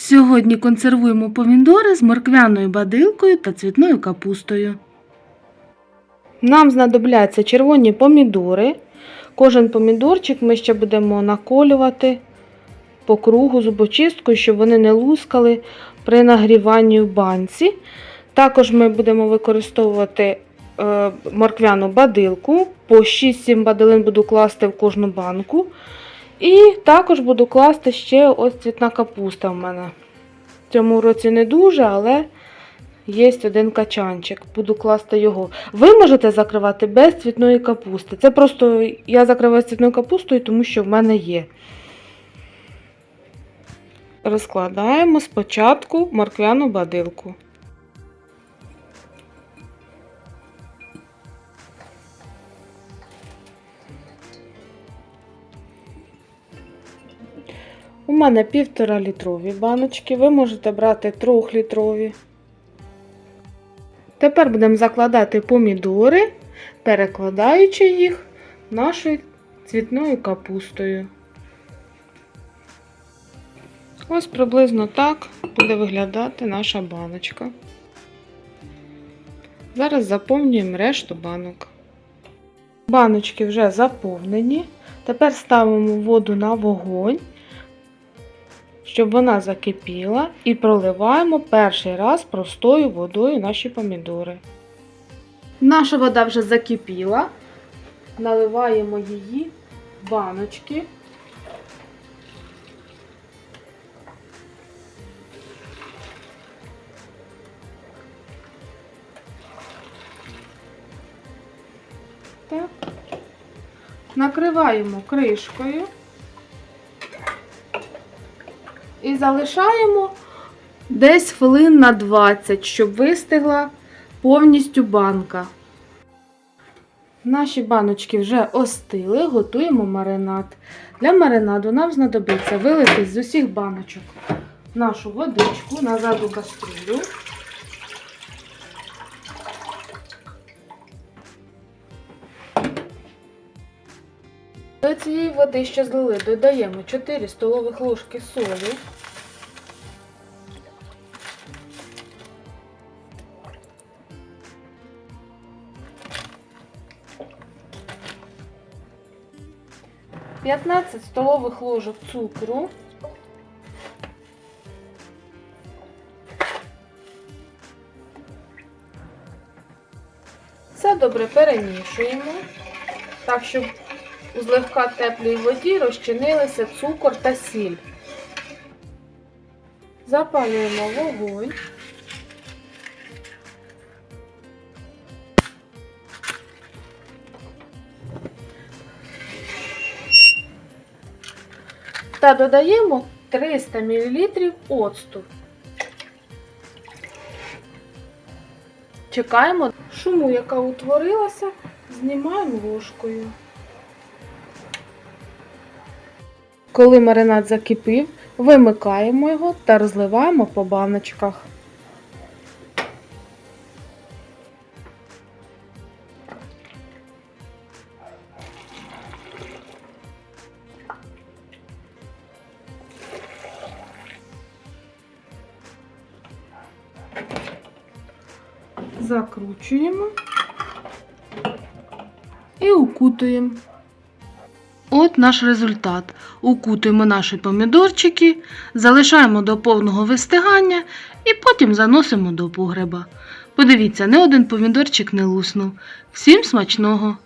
Сьогодні консервуємо помідори з морквяною бадилкою та цвітною капустою. Нам знадобляться червоні помідори. Кожен помідорчик ми ще будемо наколювати по кругу зубочисткою, щоб вони не лускали при нагріванні в банці. Також ми будемо використовувати е, морквяну бадилку. По 6-7 бадилин буду класти в кожну банку. І також буду класти ще ось цвітна капуста в мене. В цьому році не дуже, але є один качанчик. Буду класти його. Ви можете закривати без цвітної капусти. Це просто я закриваю цвітною капустою, тому що в мене є. Розкладаємо спочатку морквяну бадилку. У мене півтора літрові баночки, ви можете брати трьохлітрові. Тепер будемо закладати помідори, перекладаючи їх нашою цвітною капустою. Ось приблизно так буде виглядати наша баночка. Зараз заповнюємо решту банок. Баночки вже заповнені. Тепер ставимо воду на вогонь щоб вона закипіла, і проливаємо перший раз простою водою наші помідори. Наша вода вже закипіла, наливаємо її в баночки. Так. Накриваємо кришкою. І залишаємо десь хвилин на 20, щоб вистигла повністю банка. Наші баночки вже остили, готуємо маринад. Для маринаду нам знадобиться вилити з усіх баночок нашу водичку назад у каструлю. До цієї води, що злили, додаємо 4 столових ложки солі. П'ятнадцять столових ложок цукру. Все добре перемішуємо, так, щоб у злегка теплій воді розчинилися цукор та сіль. Запалюємо вогонь. Та додаємо 300 мл оцту. Чекаємо шуму, яка утворилася, знімаємо ложкою. Коли маринад закипів, вимикаємо його та розливаємо по баночках. Закручуємо і укутуємо. От наш результат. Укутуємо наші помідорчики, залишаємо до повного вистигання і потім заносимо до погреба. Подивіться, не один помідорчик не луснув. Всім смачного!